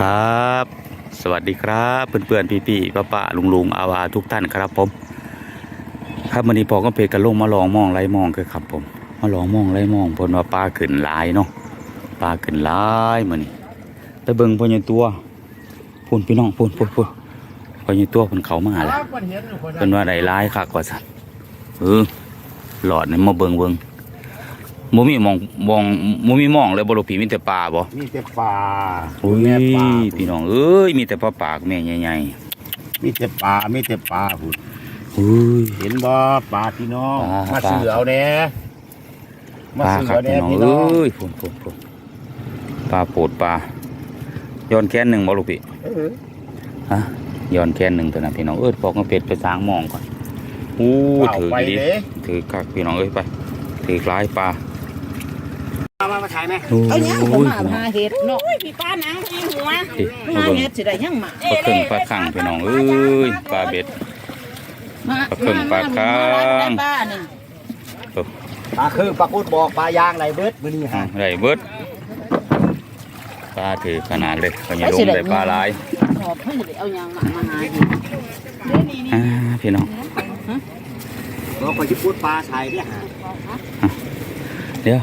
ครับ สวัสดีครับเพื่อนๆพี่ๆป้าๆลุงๆอาวาทุกท่านครับผมครับวันนี้พอก็เพจกันลงมาลองมองไรมองคือครับผม มาลองมองไรมองเพนว่าปลาขึ้นหลายเนาะปลาขึ้นหลายมื้อนี้ไปเบิ่งพอใหญ่ตัวพูนพี่น้องพูนพูนพูนพอใหญ่ตัวเพิ่นเขามาแล้วเพิ่นว่าได้หลายคักกว่าซั่นเออหลอดนี่มาเบิ่งเบิ่ง บ่มีหมองมองบ่มีหมองเลยบ่ลูกพี่มีแต่ปลาบ่มีแต่ปลาอุ้ยแม่ปลาพี่น้องเอ้ยมีแต่ปลาปากแม่ใหญ่มีแต่ปลามีแต่ปลาพุ่นๆอุ้ยเห็นบ่ปลาพี่น้องปลามาซื้อเอาแน่ปมาลาซื้อครับเอาแน่พี่น้องพี่น้องเอ้ยพุ่นพุ่นพุ่นปลาโปดปลาย้อนแค้นหนึ่งบ่ลูกพี่เออฮะย้อนแค้นหนึ่งตัวนั้นพี่น้องเอ้ยปอกกระเป็ดไปสร้างหมองก่อนอู้เอาถือไปดีเลยถือคักพี่น้องเอ้ยไปถือหลายปลา มามาขายไหมโอ้เอาหยังผมยหาหาเห็ดเนาะพี่ป้านังที่หัวดิหามาเบิ่งเห็ดสิได้หยังมาปลาเข่งปลาขังพี่น้องเอ้ยปลาเบ็ด มาปลาเพิ่งปลาคางป้านี่ปลาคือปลาพูดบอกปลายางไรเบิดมื้อนี้อะฮะได้เบิดปลาถือขนาดเลยก็ยังลงได้ปลาหลายขอบเพิ่นสิได้เอาหยังมามาหาเห็ดเดี๋ยวนี้นี่อ่าพี่น้อง เราไปที่พูดปลาชายเนี่ยฮะเดี๋ยว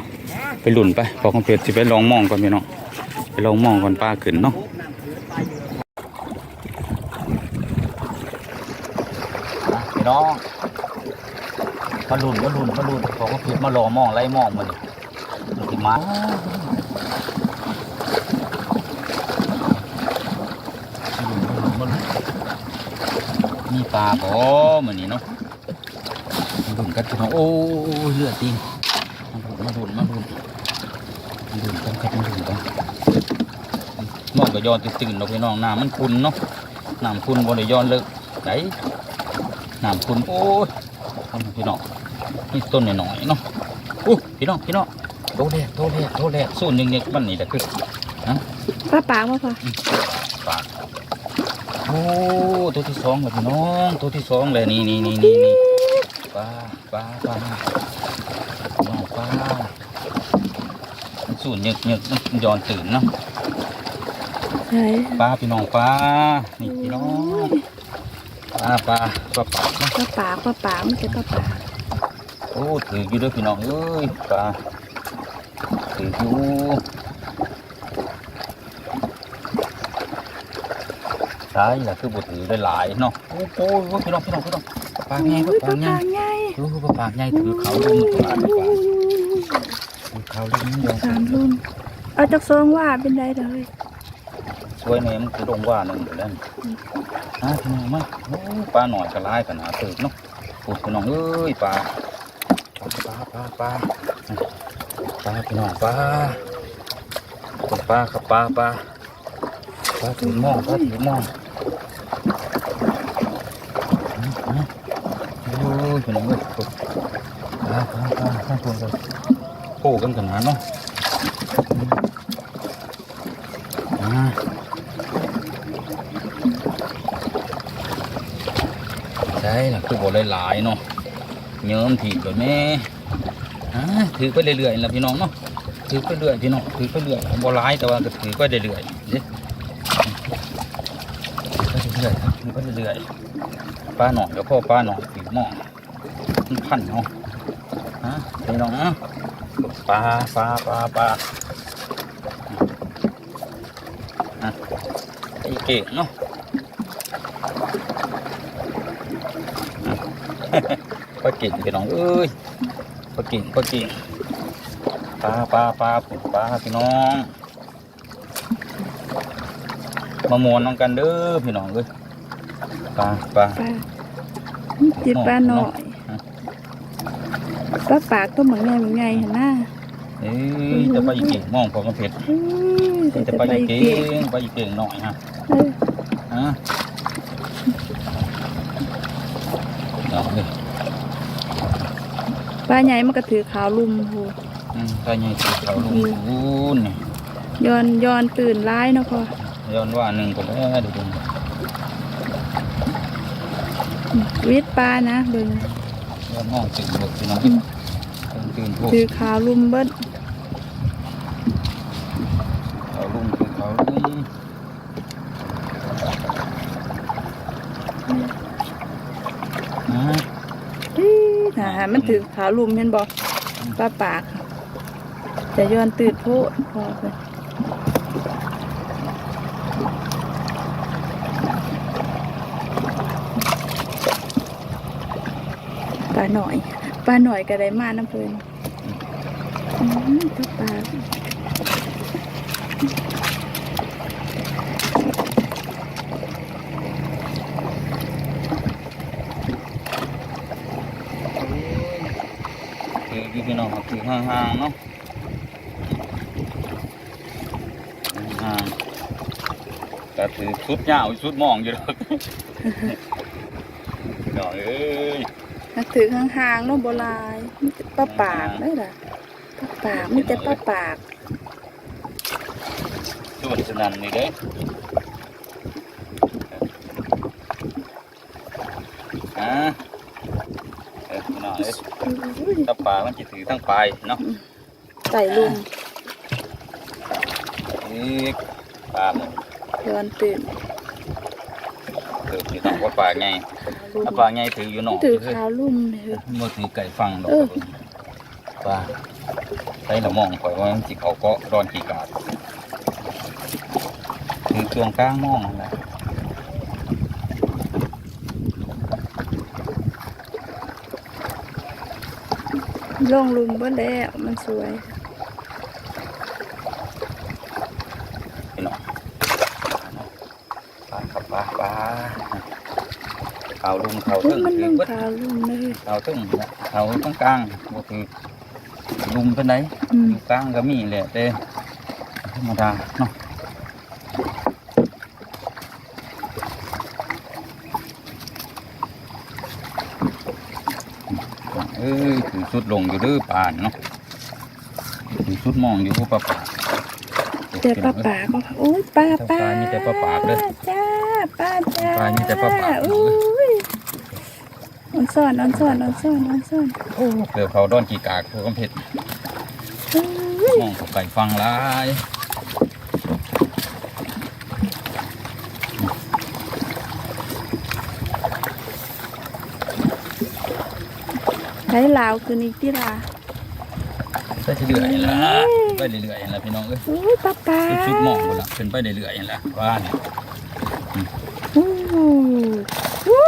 ไปหลุ่นไปพอคอมเพลตสิไปลองมองก่อนพี่น้องไปลองมองก่อนปลาขึ้นเนาะพี่น้องมาหลุ่นมาหลุ่นมาหลุ่นพอคอมเพลตมาลองมองไล่มองมันสิมามาหลุ่นมีปลาบ่เหมือนนี้เนาะมาหลุ่นกันพี่น้องโอ้เลือดติง มาดูดมาดูดมาดูดกันครับมาดูดกันน้องก็ย้อนตื่นๆเนาะพี่น้องน้ำมันขุ่นเนาะน้ำขุ่นบ่ได้ย้อนเลิกไหนน้ำขุ่นโอ้ยพี่น้องนี่ต้นหน่อยๆเนาะอู้พี่น้องพี่น้องโตแรกโตแรกโตแรกสู้ยังยังมันนี่แหละคือป้าปากมาพอปากโอ้ตัวที่สองเลยพี่น้องตัวที่สองเลยนี่นี่นี่นี่ปลาปลาปลา ปลาสูนยึกยึกมันย้อนตื่นเนาะใช่ปลาพี่น้องปลานี่พี่น้องปลาปลาปลาปากเนาะป้าปากป้าปากมันจะป้าปากโอ้ถืออยู่เด้วยพี่น้องเอ้ยปลาถืออยู่ใช่แหละคือบุถือได้หลายเนาะโอ้โหพี่น้องพี่น้องพี่น้องปลาไงอุ้ยปลาป้าไงปากใหญ่โอ้ปลาปากไงถือเขาลุ่มปลาปลาถือเขาลุ่มเดียวสามรุ่นเอาจากซองว่าเป็นไรเลยสวยเนี่ยมันคือลงว่าหนึ่งเดี๋ยวนั้นอะพี่น้องมาโอ้ปลาหน่อยกระไรกันหาตื่นเนาะปวดพี่น้องเอ้ยปลาปลาปลาปลาปลาปลาพี่น้องปลาปลาครับปลาปลาปลาถือหม้อปลาถือหม้ออืมอืมโอ้ยพี่น้องเอ้ยปลาปลาปลาปลาข้างบนเลย โอ้กันขนาดเนาะใช่ล่ะคือบ่หลายๆเนาะเยิ้มถีบเลยแม่ถือไปเรื่อยๆแล้วพี่น้องเนาะถือไปเรื่อยพี่น้องถือไปเรื่อยบ่ร้ายแต่ว่าก็ถือไปเรื่อยๆเด้ถือไปเรื่อยๆถือไปเรื่อยๆปลาหน่อยกับพ่อปลาหน่อยถือหม้อมันพันเนาะฮะพี่น้องนะ ปลาปลาปลาปลาอะไอเก่งเนาะปลาเก่งพี่น้องเอ้ยปลาเก่งปลาเก่งปลาปลาปลาผุดปลาพี่น้องมามวนน้องกันเด้อพี่น้องเอ้ยปลาปลาป้าจิตป้าหน่อย ป้าปากก็เหมือนไงเหมือนไงเห็นหน้าเอ้ยแต่ปลาอีเก่งมองพอกระเพชรอุ้ยแต่แต่ปลาป้าอีอีเก่เก่งงปลาอีเก่งหน่อยฮะเออฮะเอาเลยป้าใหญ่มันก็ถือขาวลุมโหอืมปลาใหญ่สีขาวลุงอูนนี่ย้อนย้อนตื่นร้ายเนาะพอย้อนว่าหนึ่งก็แล้วดูดูวิทย์ปลานะเบิ่ง ย้อนมองตื่นบกพี่น้องตื่นพวกถือขาวลุมเบิ้ลเขาลุ่มคือเขาลุ่มลุมอ่าอี้น่ะมันถือขาวลุมเห็นบ่ปลาปาก จะย้อนตื่นโพดพอเลยาหน่อยปลาหน่อยก็ได้มาน้ำเพลินอืมปลาปากคืออยู่พี่น้องครับคือห่างๆเนาะห่างๆก็ถือชุดยาวชุดมองอยู่หรอกพี่องเอ้ย นักถือห่างๆเนาะโบรายมีแต่ปลาปากได้ล่ะปลาปากมีแต่ปลาปากส่วนสนั่นนี่เด้อ่าเออพี่น้องเอ้ยอุ้ยถ้าปลามันจะถือทั้งปลายเนาะไต่ลุมนี่ปลาหมดย้อนตื่น ถืออยู่ต้องว่าปลาไงลุมถ้าปลาไงถืออยู่หนอกถือเฮ้ยขาวลุ่มเลยบ่ถือไก่ฟังดอกเออปลาใช้ละมองข่อยว่ามันสิเขาเกาะดอนกี่กาดถือเครื่องกลางมองนั่นแหละลงลุมเบิ่แล้วมันสวย พี่น้องปลาครับปลาปลาเขาลุงเขาเฮ้ยตึ้งมันถืลองเบิดขาวลุ่มเลยเขาตึ้งเขาตั้งกลางบ่คือลุมเป็นไหนอืมอยู่กลางก็มีแหละเด้ธรรมดาเนาะเอ้ยถือสุดลงอยู่เด้อป่านเนาะถือสุดมองอยู่ปลาป่าแต่ปลาปากก็โอ้ยปลาปลาปลามีแต่ปลาปากเลยจ้าปลาจ้าปลามีแต่ปลาปากโอ้ย ออนซ่อนออนซ่อนออนซ่อนออนซ่อนโอ้เกือบเขาดอนกี่กากเขากำเพชรเฮ้ยมองเขาไก่ฟังหลายไหลลาวคืนอีกที่ลาไปเรื่อยๆละไปเรื่อยๆละพี่น้องเอ้ยโอ้ยปลาปลาชุดๆมองหมดละขึ้นไปเรื่อยๆละบ้านโอ้โหโอ้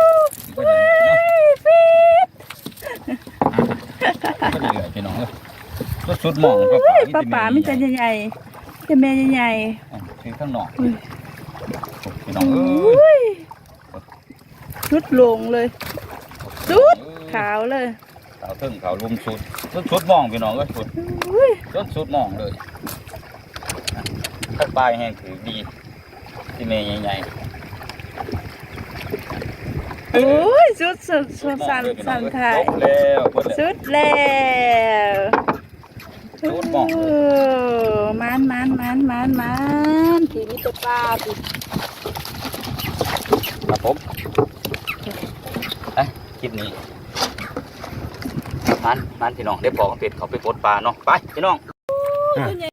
ไปเรื่อยๆเนาะยฟิต ไปเรื่อยๆพี่น้องเอ้ยชุดๆมองปลาโอ้ยปป่าลาปลามีแต่ใหญ่ๆแต่แม่ใหญ่คือข้างนอกๆอุ้ยพี่น้องโอเอ้ย้ยชุดลงเลยชุดขาวเลยขาวเทึ่งขาวลุมชุดชุดๆมองพี่น้องเอ้ยชุดอุ้ยชุดชุดๆมองเลยถ้าปลายแห้งถือดีที่เมย์ใหญ่ๆ โอ้ยชุดสุดสุดสันสันไทยจบแล้วเพิ่นแหละชุดแล้วชุดมองเลยโอ้มันมันมันมันมันผีมิตรปลาผีครับผมเอ้ยคลิปนี้มันมันพี่น้องเดี๋ยวบอกกับเป็ดเขาไปปลดปลาเนาะไปพี่น้องตัวใหญ่